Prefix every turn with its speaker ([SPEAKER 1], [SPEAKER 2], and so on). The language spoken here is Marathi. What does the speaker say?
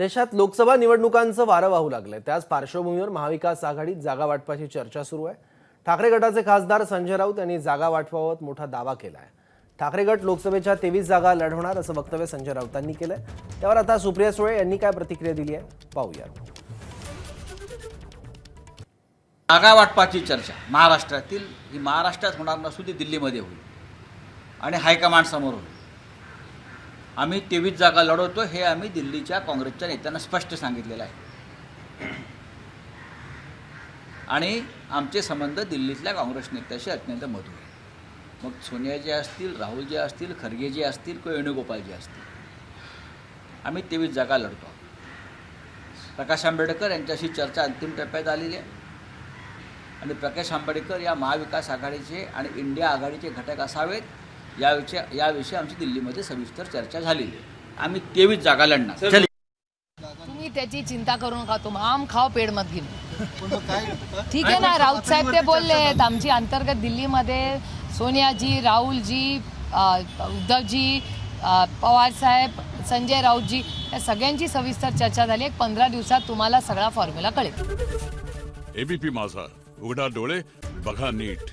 [SPEAKER 1] देशात लोकसभा निवडणुकांचं वारं वाहू लागलंय. त्याच पार्श्वभूमीवर महाविकास आघाडीत जागा वाटपाची चर्चा सुरू आहे. ठाकरे गटाचे खासदार संजय राऊत यांनी जागा वाटपाबाबत मोठा दावा केला आहे ठाकरे गट लोकसभेच्या तेवीस जागा लढवणार असं वक्तव्य संजय राऊतांनी केलंय. त्यावर आता सुप्रिया सुळे यांनी काय प्रतिक्रिया दिली आहे? पाहूया.
[SPEAKER 2] जागा वाटपाची चर्चा. महाराष्ट्रातील ही महाराष्ट्रात होणार नसून ती दिल्लीमध्ये होईल. आणि हायकमांड समोर होईल. आम्ही तेवीस जागा लढवतो हे आम्ही दिल्लीच्या काँग्रेसच्या नेत्यांना स्पष्ट सांगितलेलं आहे. आणि आमचे संबंध दिल्लीतल्या काँग्रेस नेत्याशी अत्यंत मधुर आहे मग सोनियाजी असतील राहुल जे असतील खरगे जे असतील किंवा वेणुगोपालजी असतील आम्ही तेवीस जागा लढतो. प्रकाश आंबेडकर यांच्याशी चर्चा अंतिम टप्प्यात आलेली आहे. आणि प्रकाश आंबेडकर या महाविकास आघाडीचे आणि इंडिया आघाडीचे घटक असावेत याविषयी याविषयी आमची दिल्लीमध्ये सविस्तर चर्चा झालेली आहे. आम्ही तेवीस जागा लढणार.
[SPEAKER 3] तुम्ही त्याची चिंता करू नका तुम आम खाओ पेड मत घेऊ ठीक आहे ना राऊत साहेब ते बोलले आहेत आमची अंतर्गत दिल्लीमध्ये सोनियाजी राहुलजी उद्धवजी पवार साहेब संजय राऊतजी या सगळ्यांची सविस्तर चर्चा झाली. एक पंधरा दिवसात तुम्हाला सगळा फॉर्म्युला कळेल.
[SPEAKER 4] एबीपी माझा उघडा डोळे बघा नीट.